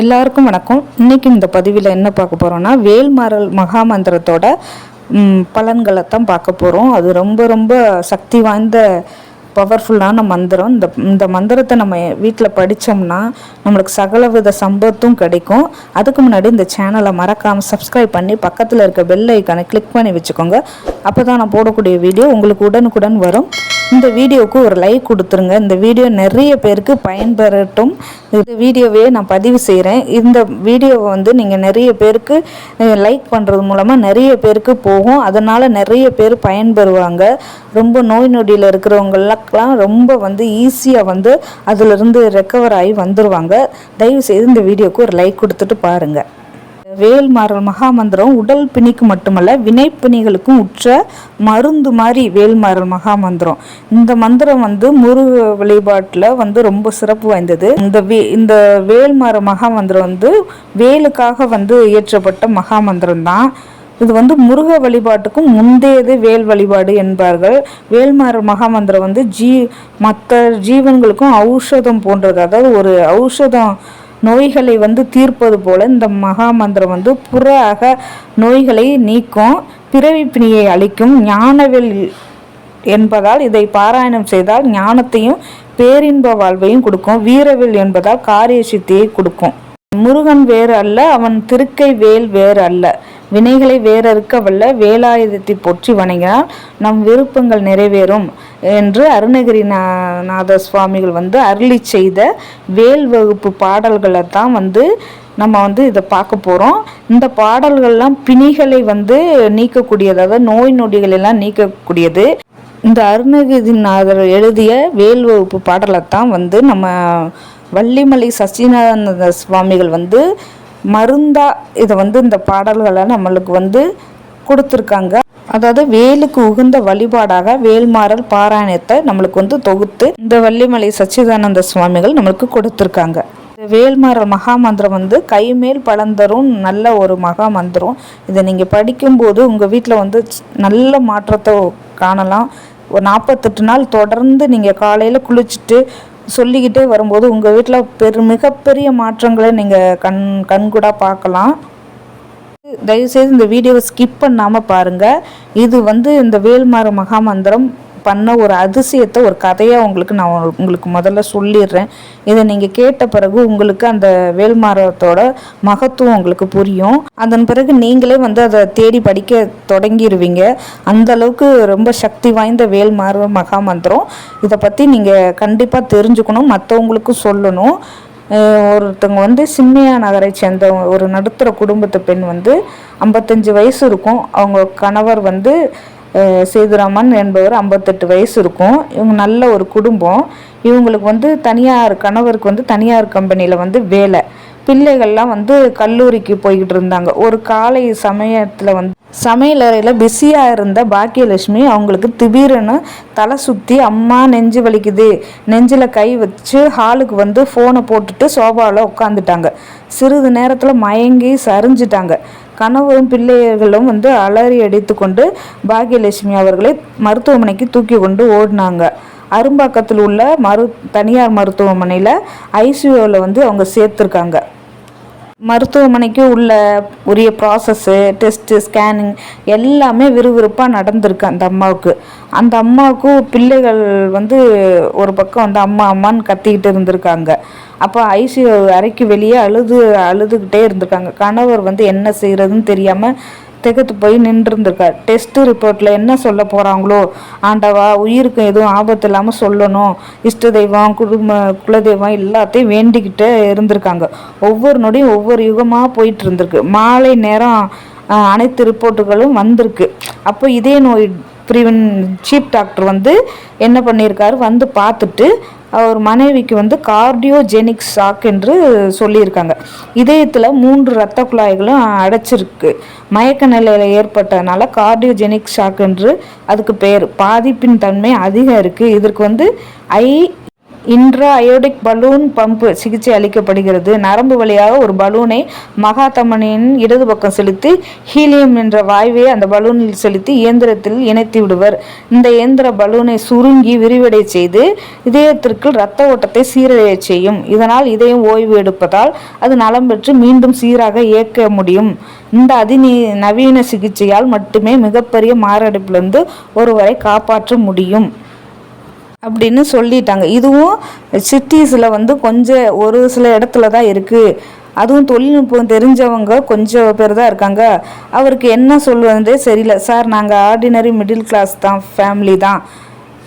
எல்லாருக்கும் வணக்கம். இன்றைக்கி இந்த பதிவில் என்ன பார்க்க போகிறோம்னா வேல்மாறல் மகாமந்திரத்தோட பலன்களை தான் பார்க்க போகிறோம் அது ரொம்ப ரொம்ப சக்தி வாய்ந்த பவர்ஃபுல்லான மந்திரம். இந்த இந்த மந்திரத்தை நம்ம வீட்டில் படித்தோம்னா நம்மளுக்கு சகலவித சம்பத்தும் கிடைக்கும். அதுக்கு முன்னாடி இந்த சேனலை மறக்காமல் சப்ஸ்கிரைப் பண்ணி பக்கத்தில் இருக்க பெல் ஐக்கானை கிளிக் பண்ணி வச்சுக்கோங்க. அப்போ தான் நான் போடக்கூடிய வீடியோ உங்களுக்கு உடனுக்குடன் வரும். இந்த வீடியோவுக்கு ஒரு லைக் கொடுத்துருங்க. இந்த வீடியோ நிறைய பேருக்கு பயன்பெறட்டும். இந்த வீடியோவே நான் பதிவு செய்கிறேன் இந்த வீடியோவை வந்து நீங்கள் நிறைய பேருக்கு லைக் பண்ணுறது மூலமாக நிறைய பேருக்கு போகும். அதனால் நிறைய பேர் பயன்பெறுவாங்க. ரொம்ப நோய் நொடியில் இருக்கிறவங்களுக்கெல்லாம் ரொம்ப வந்து ஈஸியாக வந்து அதிலிருந்து ரெக்கவர் ஆகி வந்துடுவாங்க தயவுசெய்து இந்த வீடியோவுக்கு ஒரு லைக் கொடுத்துட்டு பாருங்கள் வேல்மாறல் மகாமந்திரம் உடல் பிணிக்கு மட்டுமல்ல வினைப்பிணிகளுக்கும் உற்ற மருந்து மாதிரி வேல்மாறல் மகாமந்திரம். இந்த மந்திரம் வந்து முருக வழிபாட்டில் வந்து ரொம்ப சிறப்பு வாய்ந்தது. இந்த வே இந்த வேல்மாற மகாமந்திரம் வந்து வேலுக்காக வந்து இயற்றப்பட்ட மகாமந்திரம் தான். இது வந்து முருக வழிபாட்டுக்கும் முந்தையது வேல் வழிபாடு என்பார்கள். வேல்மாற மகாமந்திரம் வந்து ஜீ மற்ற ஜீவன்களுக்கும் ஔஷதம் போன்றது. அதாவது ஒரு ஔஷதம் நோய்களை வந்து தீர்ப்பது போல இந்த மகா மந்திரம் வந்து புற அக நோய்களை நீக்கும் பிறவி பிணியை அளிக்கும் ஞானவில் என்பதால் இதை பாராயணம் செய்தால் ஞானத்தையும் பேரின்ப வாழ்வையும் கொடுக்கும். வீரவில் என்பதால் காரிய சித்தியை கொடுக்கும். முருகன் வேறு அல்ல அவன் திருக்கை வேல் வேறு அல்ல. வினைகளை வேறறுக்க வல்ல வேலாயுதத்தை போற்றி வணங்கினால் நம் விருப்பங்கள் நிறைவேறும். என்று அருணகிரிநாத சுவாமிகள் வந்து அருளி செய்த வேல் வகுப்பு பாடல்களை தான் வந்து நம்ம வந்து இதை பார்க்க போகிறோம் இந்த பாடல்கள்லாம் பிணிகளை வந்து நீக்கக்கூடியது அதாவது நோய் நொடிகள் எல்லாம் நீக்கக்கூடியது. இந்த அருணகிரிநாதர் எழுதிய வேல் வகுப்பு பாடலை தான் வந்து நம்ம வள்ளிமலை சச்சிதானந்த சுவாமிகள் வந்து மருந்தா இதை வந்து இந்த பாடல்களை நம்மளுக்கு வந்து கொடுத்துருக்காங்க. அதாவது வேலுக்கு உகுந்த வழிபாடாக வேல்மாறல் பாராயணத்தை நம்மளுக்கு வந்து தொகுத்து இந்த வள்ளிமலை சச்சிதானந்த சுவாமிகள் நம்மளுக்கு கொடுத்துருக்காங்க. இந்த வேல்மாறல் மகாமந்திரம் வந்து கைமேல் பலந்தரும் நல்ல ஒரு மகாமந்திரம். இதை நீங்கள் படிக்கும்போது உங்கள் வீட்டில் வந்து நல்ல மாற்றத்தை காணலாம். ஒரு நாற்பத்தெட்டு நாள் தொடர்ந்து நீங்கள் காலையில் குளிச்சுட்டு சொல்லிக்கிட்டே வரும்போது உங்கள் வீட்டில் பெரு மிகப்பெரிய மாற்றங்களை நீங்கள் கண் கண்கூடாக பார்க்கலாம். தயவுசெய்து இந்த வீடியோவை ஸ்கிப் பண்ணாமல் பாருங்கள் இது வந்து இந்த வேல்மார மகாமந்திரம் பண்ண ஒரு அதிசயத்தை ஒரு கதையாக உங்களுக்கு நான் உங்களுக்கு முதல்ல சொல்லிடுறேன். இதை நீங்கள் கேட்ட பிறகு உங்களுக்கு அந்த வேல்மாரத்தோட மகத்துவம் உங்களுக்கு புரியும். அதன் பிறகு நீங்களே வந்து அதை தேடி படிக்க தொடங்கிடுவீங்க அந்த அளவுக்கு ரொம்ப சக்தி வாய்ந்த வேல்மார மகாமந்திரம். இதை பற்றி நீங்கள் கண்டிப்பாக தெரிஞ்சுக்கணும் மற்றவங்களுக்கும் சொல்லணும். ஒருத்தவங்க வந்து சின்மையா நகரை சேர்ந்த ஒரு நடுத்தர குடும்பத்து பெண் வந்து ஐம்பத்தஞ்சு வயசு இருக்கும். அவங்க கணவர் வந்து சேதுராமன் என்பவர் ஐம்பத்தெட்டு வயசு இருக்கும். இவங்க நல்ல ஒரு குடும்பம். இவங்களுக்கு வந்து தனியார் கணவருக்கு வந்து தனியார் கம்பெனியில் வந்து வேலை. பிள்ளைகள்லாம் வந்து கல்லூரிக்கு போய்கிட்டு இருந்தாங்க. ஒரு காலை சமயத்தில் வந்து சமையலறையில் பிஸியாக இருந்த பாக்கியலட்சுமி அவங்களுக்கு திடீர்னு தலை சுற்றி அம்மா நெஞ்சு வலிக்குது. நெஞ்சில் கை வச்சு ஹாலுக்கு வந்து ஃபோனை போட்டுட்டு சோபாவில் உட்காந்துட்டாங்க சிறிது நேரத்தில் மயங்கி சரிஞ்சிட்டாங்க. கணவரும் பிள்ளைகளும் வந்து அலறி அடித்து கொண்டு பாக்கியலட்சுமி அவர்களை மருத்துவமனைக்கு தூக்கி கொண்டு ஓடினாங்க. அரும்பாக்கத்தில் உள்ள மரு தனியார் மருத்துவமனையில் ஐசியூவில் வந்து அவங்க சேர்த்துருக்காங்க. மருத்துவமனைக்கு உள்ள உரிய ப்ராசஸ்ஸு டெஸ்ட்டு ஸ்கேனிங் எல்லாமே விறுவிறுப்பாக நடந்திருக்கு அந்த அம்மாவுக்கு. அந்த அம்மாவுக்கு பிள்ளைகள் வந்து ஒரு பக்கம் வந்து அம்மா அம்மான்னு கத்திக்கிட்டு இருந்திருக்காங்க. அப்போ ஐசியூ அறைக்கு வெளியே அழுது அழுதுகிட்டே இருந்திருக்காங்க. கணவர் வந்து என்ன செய்கிறதுன்னு தெரியாமல் திகத்து போய் நின்றுருந்துருக்கா டெஸ்ட் ரிப்போர்ட்டில் என்ன சொல்ல போகிறாங்களோ ஆண்டவா உயிருக்கு எதுவும் ஆபத்து இல்லாமல் சொல்லணும். இஷ்ட தெய்வம் குடும்ப குலதெய்வம் எல்லாத்தையும் வேண்டிக்கிட்டே இருந்திருக்காங்க. ஒவ்வொரு நொடியும் ஒவ்வொரு யுகமாக போயிட்டு இருந்திருக்கு. மாலை நேரம் அனைத்து ரிப்போர்ட்டுகளும் வந்திருக்கு. அப்போ இதே நோய் பிரிவின் சீப் டாக்டர் வந்து என்ன பண்ணியிருக்காரு? வந்து பார்த்துட்டு அவர் மனைவிக்கு வந்து கார்டியோஜெனிக் ஷாக் என்று சொல்லியிருக்காங்க. இதயத்தில் மூன்று இரத்த குழாய்களும் அடைச்சிருக்கு. மயக்க நிலையில் ஏற்பட்டதுனால கார்டியோஜெனிக் ஷாக் என்று அதுக்கு பேர். பாதிப்பின் தன்மை அதிகம் இருக்குது இதற்கு வந்து ஐ இன்ட்ரா அயோடிக் பலூன் பம்ப் சிகிச்சை அளிக்கப்படுகிறது. நரம்பு வழியாக ஒரு பலூனை மகாத்தமனின் இடது பக்கம் செலுத்தி ஹீலியம் என்ற வாயுவை அந்த பலூனில் செலுத்தி இயந்திரத்தில் இணைத்து விடுவர். இந்த இயந்திர பலூனை சுருங்கி விரிவடை செய்து இதயத்திற்கு இரத்த ஓட்டத்தை சீரடைய செய்யும். இதனால் இதயம் ஓய்வு எடுப்பதால் அது நலம் பெற்று மீண்டும் சீராக இயக்க முடியும். இந்த அதிநீ நவீன சிகிச்சையால் மட்டுமே மிகப்பெரிய மாரடைப்பிலிருந்து ஒருவரை காப்பாற்ற முடியும். அப்படின்னு சொல்லிட்டாங்க. இதுவும் சிட்டிஸில் வந்து கொஞ்சம் ஒரு சில இடத்துல தான் இருக்குது அதுவும் தொழில்நுட்பம் தெரிஞ்சவங்க கொஞ்சம் பேர் தான் இருக்காங்க. அவருக்கு என்ன சொல்வதே சரியில்லை சார் நாங்கள் ஆர்டினரி மிடில் கிளாஸ் தான் ஃபேமிலி தான்.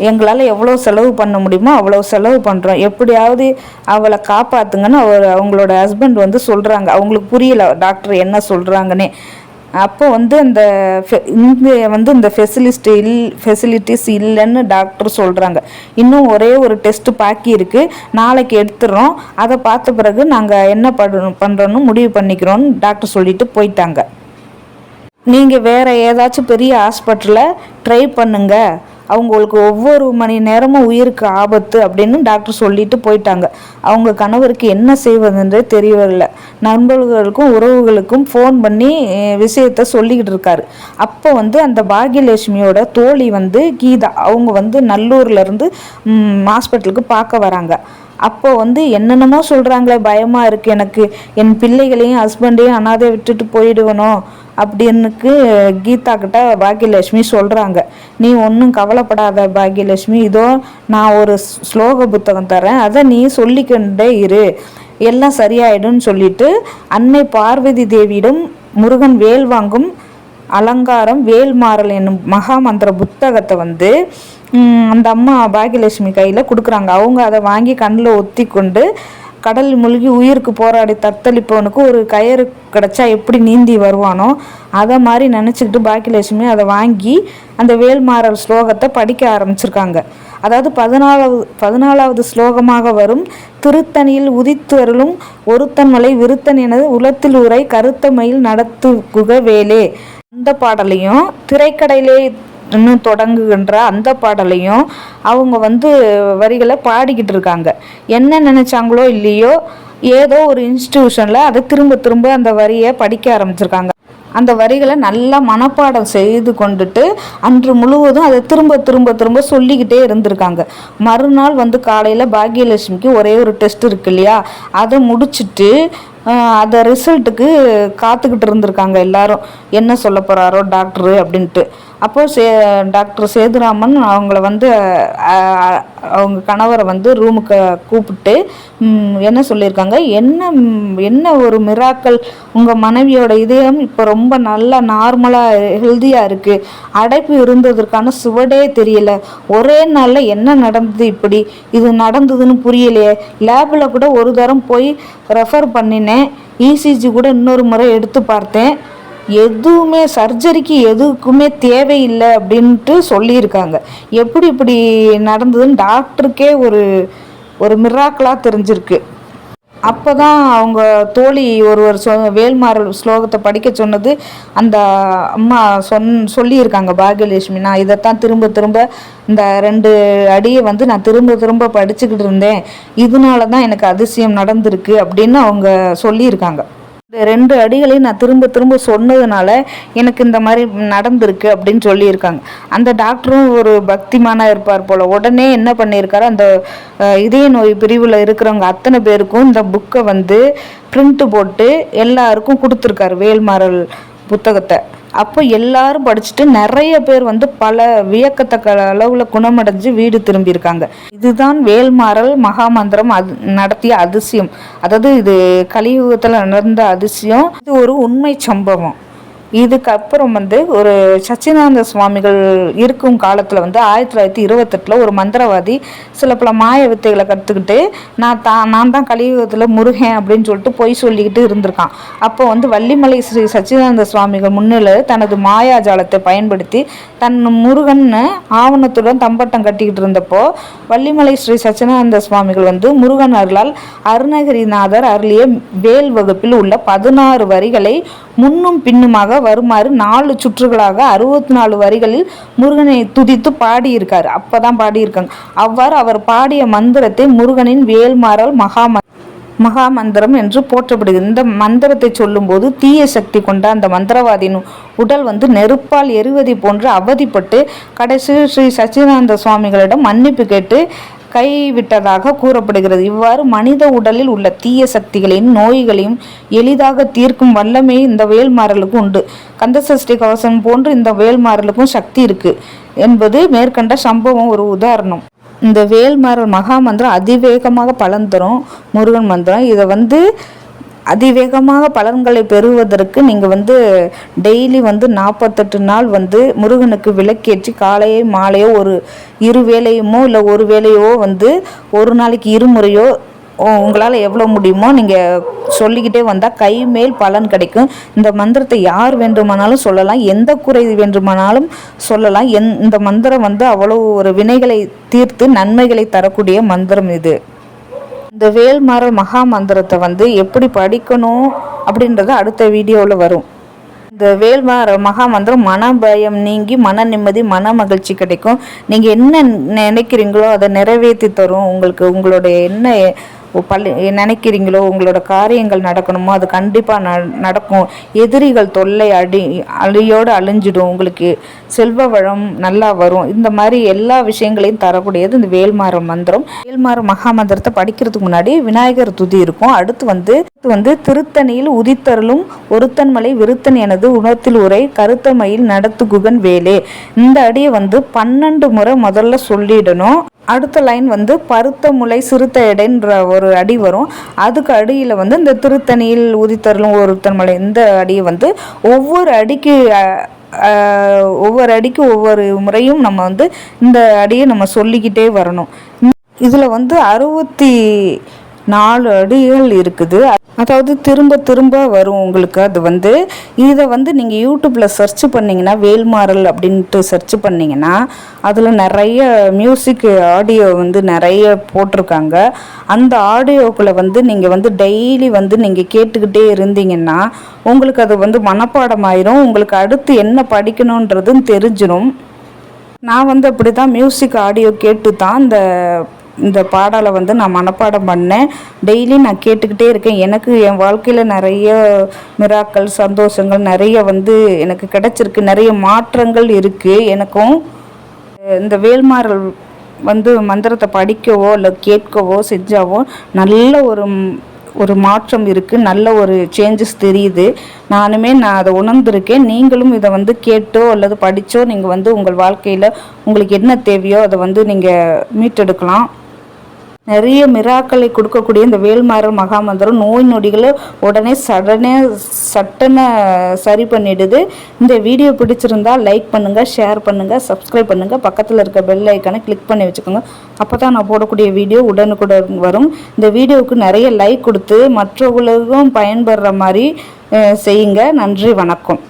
எங்களால் எவ்வளோ செலவு பண்ண முடியுமோ அவ்வளோ செலவு பண்ணுறோம் எப்படியாவது அவளை காப்பாற்றுங்கன்னு அவர் அவங்களோட ஹஸ்பண்ட் வந்து சொல்கிறாங்க அவங்களுக்கு புரியல டாக்டர் என்ன சொல்கிறாங்கன்னே அப்போ வந்து அந்த ஃபெ- இங்கே வந்து இந்த ஃபெசிலிஸ்ட் இல் ஃபெசிலிட்டிஸ் இல்லைன்னு டாக்டர் சொல்கிறாங்க இன்னும் ஒரே ஒரு டெஸ்ட் பாக்கி இருக்குது நாளைக்கு எடுத்துடுறோம் அதை பார்த்த பிறகு நாங்கள் என்ன பண்ண பண்ணுறோன்னு முடிவு பண்ணிக்கிறோன்னு டாக்டர் சொல்லிட்டு போயிட்டாங்க. நீங்கள் வேறு ஏதாச்சும் பெரிய ஹாஸ்பிட்டலில் ட்ரை பண்ணுங்கள் அவங்களுக்கு ஒவ்வொரு மணி நேரமும் உயிருக்கு ஆபத்து அப்படின்னு டாக்டர் சொல்லிட்டு போயிட்டாங்க. அவங்க கணவருக்கு என்ன செய்வதுன்றே தெரியவில்லை. நண்பர்களுக்கும் உறவுகளுக்கும் ஃபோன் பண்ணி விஷயத்த சொல்லிக்கிட்டு இருக்காரு. அப்போ வந்து அந்த பாக்யலட்சுமியோட தோழி வந்து கீதா. அவங்க வந்து நல்லூர்லேருந்து ஹாஸ்பிட்டலுக்கு பார்க்க வராங்க. அப்போ வந்து என்னென்னமோ சொல்கிறாங்களே பயமாக இருக்குது எனக்கு. என் பிள்ளைகளையும் ஹஸ்பண்டையும் அனாதை விட்டுட்டு போயிடுவனோ அப்படின்னுக்கு கீதா கிட்ட பாக்யலட்சுமி சொல்கிறாங்க நீ ஒன்றும் கவலைப்படாத பாக்யலட்சுமி. இதோ நான் ஒரு ஸ்லோக புத்தகம் தரேன் அதை நீ சொல்லிக்கொண்டே இரு. எல்லாம் சரியாயிடும்னு சொல்லிட்டு அன்னை பார்வதி தேவியிடம் முருகன் வேல் வாங்கும் அலங்காரம் வேல்மாறல் என்னும் மகாமந்திர புத்தகத்தை வந்து அந்த அம்மா பாகியலட்சுமி கையில் கொடுக்குறாங்க. அவங்க அதை வாங்கி கண்ணில் ஒத்தி கொண்டு கடல் மூழ்கி உயிருக்கு போராடி தத்தளிப்பவனுக்கு ஒரு கயிறு கிடச்சா எப்படி நீந்தி வருவானோ அதை மாதிரி நினச்சிக்கிட்டு பாக்கியலட்சுமி அதை வாங்கி அந்த வேல்மாறல் ஸ்லோகத்தை படிக்க ஆரம்பிச்சிருக்காங்க. அதாவது பதினாலாவது பதினாலாவது ஸ்லோகமாக வரும் திருத்தணியில் உதித்தருளும் ஒருத்தன் மலை விருத்தன் எனது உலத்தில் உரை கருத்த மயில் வேலே. அந்த பாடலையும் திரைக்கடையிலே இன்னும் தொடங்குகின்ற அந்த பாடலையும் அவங்க வந்து வரிகளை பாடிக்கிட்டு இருக்காங்க. என்ன நினைச்சாங்களோ இல்லையோ ஏதோ ஒரு இன்ஸ்டிடியூஷனில் அதை திரும்ப திரும்ப அந்த வரியை படிக்க ஆரம்பிச்சிருக்காங்க. அந்த வரிகளை நல்லா மனப்பாடம் செய்து கொண்டுட்டு அன்று முழுவதும் அதை திரும்ப திரும்ப திரும்ப சொல்லிக்கிட்டே இருந்திருக்காங்க. மறுநாள் வந்து காலையில் பாக்யலட்சுமிக்கு ஒரே ஒரு டெஸ்ட் இருக்கு இல்லையா? அதை முடிச்சுட்டு அந்த ரிசல்ட்டுக்கு காத்துக்கிட்டு இருந்திருக்காங்க எல்லாரும். என்ன சொல்ல போகிறாரோ டாக்டரு அப்படின்ட்டு. அப்போது சே டாக்டர் சேதுராமன் அவங்கள வந்து அவங்க கணவரை வந்து ரூமுக்கு கூப்பிட்டு என்ன சொல்லியிருக்காங்க? என்ன என்ன ஒரு மிராக்கள் உங்கள் மனைவியோட இதயம் இப்போ ரொம்ப நல்லா நார்மலாக ஹெல்த்தியாக இருக்குது அடைப்பு இருந்ததற்கான சுவடே தெரியல. ஒரே நாளில் என்ன நடந்தது இப்படி? இது நடந்ததுன்னு புரியலையே. லேபில் கூட ஒரு தரம் போய் ரெஃபர் பண்ணினேன். இசிஜி கூட இன்னொரு முறை எடுத்து பார்த்தேன். எதுவுமே சர்ஜரிக்கு எதுக்குமே தேவையில்லை அப்படின்ட்டு சொல்லியிருக்காங்க. எப்படி இப்படி நடந்ததுன்னு டாக்டருக்கே ஒரு ஒரு மிராக்கலாக தெரிஞ்சிருக்கு. அப்போ தான் அவங்க தோழி ஒருவர் சொ வேல்மாறல் ஸ்லோகத்தை படிக்க சொன்னது அந்த அம்மா சொன் சொல்லியிருக்காங்க பாகியலட்சுமி நான் இதைத்தான் திரும்ப திரும்ப இந்த ரெண்டு அடியை வந்து நான் திரும்ப திரும்ப படிச்சுக்கிட்டு இருந்தேன். இதனால தான் எனக்கு அதிசயம் நடந்திருக்கு அப்படின்னு அவங்க சொல்லியிருக்காங்க. இந்த ரெண்டு அடிகளையும் நான் திரும்ப திரும்ப சொன்னதுனால எனக்கு இந்த மாதிரி நடந்திருக்கு அப்படின்னு சொல்லியிருக்காங்க. அந்த டாக்டரும் ஒரு பக்திமானாக இருப்பார் போல். உடனே என்ன பண்ணியிருக்காரு அந்த இதய நோய் பிரிவில் இருக்கிறவங்க அத்தனை பேருக்கும் இந்த புக்கை வந்து பிரிண்ட்டு போட்டு எல்லாருக்கும் கொடுத்துருக்காரு. வேல்மாறல் புத்தகத்தை. அப்போ எல்லாரும் படிச்சுட்டு நிறைய பேர் வந்து பல வியக்கத்தக்க அளவில் குணமடைஞ்சு வீடு திரும்பியிருக்காங்க. இதுதான் வேல்மாறல் மகாமந்திரம் அது நடத்திய அதிசயம். அதாவது இது கலியுகத்தில் நடந்த அதிசயம். இது ஒரு உண்மை சம்பவம். இதுக்கப்புறம் வந்து ஒரு சச்சிதானந்த சுவாமிகள் இருக்கும் காலத்தில் வந்து ஆயிரத்தி தொள்ளாயிரத்தி இருபத்தெட்டில் ஒரு மந்திரவாதி சில பல மாய வித்தைகளை கற்றுக்கிட்டு நான் தான் நான் தான் கலியுகத்தில் முருகன் அப்படின்னு சொல்லிட்டு பொய் சொல்லிக்கிட்டு இருந்திருக்கான். அப்போ வந்து வள்ளிமலை ஸ்ரீ சச்சிதானந்த சுவாமிகள் முன்னில் தனது மாயாஜாலத்தை பயன்படுத்தி தன் முருகன்னு ஆவணத்துடன் தம்பட்டம் கட்டிக்கிட்டு இருந்தப்போ வள்ளிமலை ஸ்ரீ சச்சிதானந்த சுவாமிகள் வந்து முருகன் அருளால் அருணகிரிநாதர் அருளிய வேல் வகுப்பில் உள்ள பதினாறு வரிகளை முன்னும் பின்னுமாக வருமாறு நாலு சுற்றுகளாக அறுபத்தி நாலு வரிகளில் முருகனை துதித்து பாடியிருக்கார். அப்பதான் பாடியிருக்காங்க. அவ்வாறு அவர் பாடிய மந்திரத்தை முருகனின் வேல்மாறல் மகா மகா மந்திரம் என்று போற்றப்படுகிறது. இந்த மந்திரத்தை சொல்லும்போது தீய சக்தி கொண்ட அந்த மந்திரவாதியின் உடல் வந்து நெருப்பால் எரிவதை போன்று அவதிப்பட்டு கடைசி ஸ்ரீ சச்சிதானந்த சுவாமிகளிடம் மன்னிப்பு கேட்டு கைவிட்டதாக கூறப்படுகிறது. இவ்வாறு மனித உடலில் உள்ள தீய சக்திகளையும் நோய்களையும் எளிதாக தீர்க்கும் வல்லமை இந்த வேல்மாறலுக்கு உண்டு. கந்தசஷ்டி கவசம் போன்று இந்த வேல்மாறலுக்கும் சக்தி இருக்கு என்பது மேற்கண்ட சம்பவம் ஒரு உதாரணம். இந்த வேல்மாறல் மகா மந்திரம் அதிவேகமாக பலன் தரும் முருகன் மந்திரம். இதை வந்து அதிவேகமாக பலன்களை பெறுவதற்கு நீங்கள் வந்து டெய்லி வந்து நாற்பத்தெட்டு நாள் வந்து முருகனுக்கு விளக்கேற்றி காலையோ மாலையோ ஒரு இரு வேலையுமோ இல்லை ஒரு வேலையோ வந்து ஒரு நாளைக்கு இருமுறையோ உங்களால் எவ்வளோ முடியுமோ நீங்கள் சொல்லிக்கிட்டே வந்தால் கை மேல் பலன் கிடைக்கும். இந்த மந்திரத்தை யார் வேண்டுமானாலும் சொல்லலாம். எந்த குறை வேண்டுமானாலும் சொல்லலாம். என் இந்த மந்திரம் வந்து அவ்வளோ ஒரு வினைகளை தீர்த்து நன்மைகளை தரக்கூடிய மந்திரம் இது. இந்த வேல்மார மகா மந்திரத்தை வந்து எப்படி படிக்கணும் அப்படின்றது அடுத்த வீடியோவில் வரும். இந்த வேல்மாற மகா மந்திரம் மன பயம் நீங்கி மன நிம்மதி மன மகிழ்ச்சி கிடைக்கும். நீங்கள் என்ன நினைக்கிறீங்களோ அதை நிறைவேற்றி தரும். உங்களுக்கு உங்களுடைய என்ன பள்ளி நினைக்கிறீங்களோ? உங்களோட காரியங்கள் நடக்கணுமோ? அது கண்டிப்பாக ந நடக்கும். எதிரிகள் தொல்லை அடி அழியோடு அழிஞ்சிடும். உங்களுக்கு செல்வ வளம் நல்லா வரும். இந்த மாதிரி எல்லா விஷயங்களையும் தரக்கூடியது இந்த வேல்மாற மந்திரம். வேல்மாற மகா மந்திரத்தை படிக்கிறதுக்கு முன்னாடி விநாயகர் துதி இருக்கும். அடுத்து வந்து வந்து திருத்தணியில் உதித்தருளும் ஒருத்தன்மலை விருத்தன் எனது உணத்தில் உரை கருத்தமையில் நடத்து குகன் வேலே. இந்த அடியை வந்து பன்னெண்டு முறை முதல்ல சொல்லிடணும். அடுத்த லைன் வந்து பருத்த முளை சிறுத்த எடைன்ற ஒரு அடி வரும். அதுக்கு அடியில் வந்து இந்த திருத்தணியில் உதித்தருளும் ஒருத்தன் மலை இந்த அடியை வந்து ஒவ்வொரு அடிக்கு ஒவ்வொரு அடிக்கு ஒவ்வொரு முறையும் நம்ம வந்து இந்த அடியை நம்ம சொல்லிக்கிட்டே வரணும். இதில் வந்து அறுபத்தி நாலு அடிகள் இருக்குது. அதாவது திரும்ப திரும்ப வரும் உங்களுக்கு அது வந்து. இதை வந்து நீங்கள் யூடியூப்பில் சர்ச் பண்ணிங்கன்னா வேல்மாறல் அப்படின்ட்டு சர்ச் பண்ணிங்கன்னா அதில் நிறைய மியூசிக் ஆடியோ வந்து நிறைய போட்டிருக்காங்க. அந்த ஆடியோக்களை வந்து நீங்கள் வந்து டெய்லி வந்து நீங்கள் கேட்டுக்கிட்டே இருந்தீங்கன்னா உங்களுக்கு அது வந்து மனப்பாடம் ஆயிரும் உங்களுக்கு அடுத்து என்ன படிக்கணுன்றதும் தெரிஞ்சிடும் நான் வந்து அப்படி தான் மியூசிக் ஆடியோ கேட்டு தான் இந்த இந்த பாடலை வந்து நான் மனப்பாடம் பண்ணேன். டெய்லி நான் கேட்டுக்கிட்டே இருக்கேன். எனக்கு என் வாழ்க்கையில் நிறைய மிராக்கள் சந்தோஷங்கள் நிறைய வந்து எனக்கு கிடச்சிருக்கு. நிறைய மாற்றங்கள் இருக்குது எனக்கும் இந்த வேல்மாறல் வந்து மந்திரத்தை படிக்கவோ இல்லை கேட்கவோ செஞ்சாவோ நல்ல ஒரு ஒரு மாற்றம் இருக்குது நல்ல ஒரு சேஞ்சஸ் தெரியுது. நானுமே நான் அதை உணர்ந்திருக்கேன். நீங்களும் இதை வந்து கேட்டோ அல்லது படித்தோ நீங்கள் வந்து உங்கள் வாழ்க்கையில் உங்களுக்கு என்ன தேவையோ அதை வந்து நீங்கள் மீட்டெடுக்கலாம். நிறைய மிராக்களை கொடுக்கக்கூடிய இந்த வேல்மாறல் மகாமந்திரம் நோய் நொடிகளை உடனே சடனே சட்டனை சரி பண்ணிடுது. இந்த வீடியோ பிடிச்சிருந்தா லைக் பண்ணுங்கள் ஷேர் பண்ணுங்கள் சப்ஸ்கிரைப் பண்ணுங்கள் பக்கத்தில் இருக்க பெல் ஐக்கானை கிளிக் பண்ணி வச்சுக்கோங்க. அப்போ தான் நான் போடக்கூடிய வீடியோ உடனுக்குடன் வரும். இந்த வீடியோவுக்கு நிறைய லைக் கொடுத்து மற்றவர்களுக்கும் பயன்படுற மாதிரி செய்யுங்க. நன்றி வணக்கம்.